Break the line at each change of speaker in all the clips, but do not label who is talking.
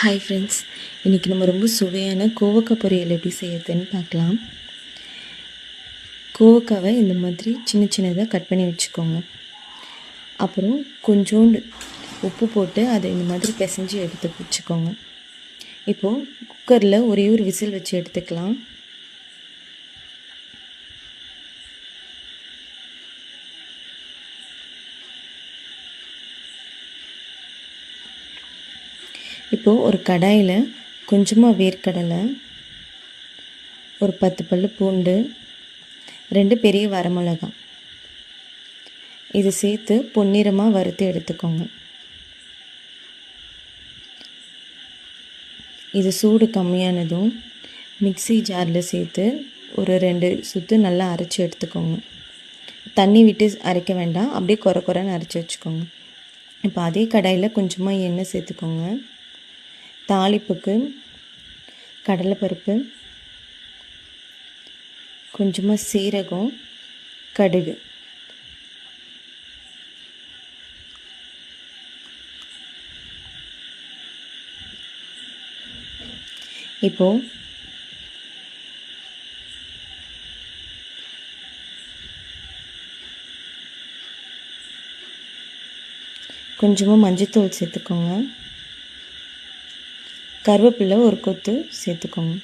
Hi friends இன்றைக்கி நம்ம ரொம்ப சுவையான கோவக்காய் பொரியல் எப்படி செய்யறதுன்னு பார்க்கலாம். கோவக்காவை இந்த மாதிரி சின்ன சின்னதாக கட் பண்ணி வச்சுக்கோங்க. அப்புறம் கொஞ்சோண்டு உப்பு போட்டு அதை இந்த மாதிரி பிசைஞ்சு எடுத்து வச்சுக்கோங்க. இப்போது குக்கரில் ஒரே ஒரு விசில் வச்சு எடுத்துக்கலாம். இப்போது ஒரு கடாயில் கொஞ்சமாக வேர்க்கடலை ஒரு பத்து பல் பூண்டு ரெண்டு பெரிய வரமிளகாய். இது சேர்த்து பொன்னிறமாக வறுத்து எடுத்துக்கோங்க. இது சூடு கம்மியானதும் மிக்சி ஜாரில் சேர்த்து ஒரு ரெண்டு சுற்று நல்லா அரைச்சி எடுத்துக்கோங்க. தண்ணி விட்டு அரைக்க வேண்டாம் அப்படியே குறை குறைன்னு அரைச்சி வச்சுக்கோங்க. இப்போ அதே கடாயில் கொஞ்சமாக எண்ணெய் சேர்த்துக்கோங்க. தாளிப்புக்கு கடலைப்பருப்பு கொஞ்சமாக சீரகம் கடுகு. இப்போது கொஞ்சமாக மஞ்சத்தூள் சேர்த்துக்கோங்க. கருவேப்பிலை ஒரு கொத்து சேர்த்துக்கோங்க.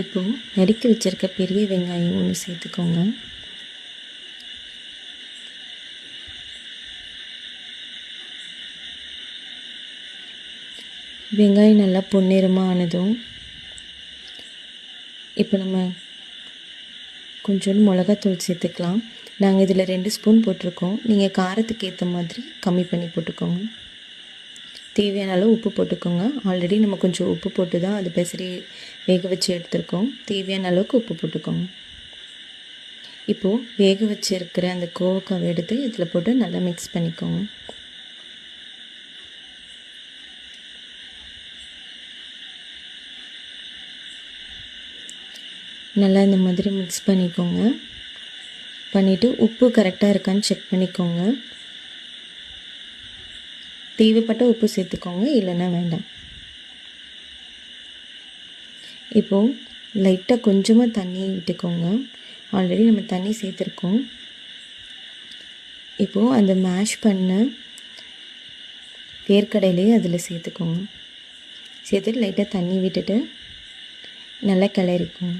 இப்போது நறுக்கி வச்சுருக்க பெரிய வெங்காயம் ஒன்று சேர்த்துக்கோங்க. வெங்காயம் நல்லா பொன்னிறமாக ஆனதும் இப்போ நம்ம கொஞ்சோண்டு மிளகாத்தூள் சேர்த்துக்கலாம். நாங்கள் இதில் ரெண்டு ஸ்பூன் போட்டிருக்கோம். நீங்கள் காரத்துக்கு ஏற்ற மாதிரி கம்மி பண்ணி போட்டுக்கோங்க. தேவையான அளவு உப்பு போட்டுக்கோங்க. ஆல்ரெடி நம்ம கொஞ்சம் உப்பு போட்டு தான் அது பெசரி வேக வச்சு எடுத்துருக்கோம். தேவையான அளவுக்கு உப்பு போட்டுக்கோங்க. இப்போது வேக வச்சு இருக்கிற அந்த கோவக்காவை எடுத்து இதில் போட்டு நல்லா மிக்ஸ் பண்ணிக்கோங்க. நல்லா இந்த மாதிரி மிக்ஸ் பண்ணிக்கோங்க. பண்ணிவிட்டு உப்பு கரெக்டாக இருக்கான்னு செக் பண்ணிக்கோங்க. தேவைப்பட்ட உப்பு சேர்த்துக்கோங்க இல்லைன்னா வேண்டாம். இப்போது லைட்டாக கொஞ்சமாக தண்ணி விட்டுக்கோங்க. ஆல்ரெடி நம்ம தண்ணி சேர்த்துருக்கோம். இப்போது அந்த மேஷ் பண்ண வேர்க்கடையிலே அதில் சேர்த்துக்கோங்க. சேர்த்துட்டு லைட்டாக தண்ணி விட்டுட்டு நல்லா கிளறிக்கோங்க.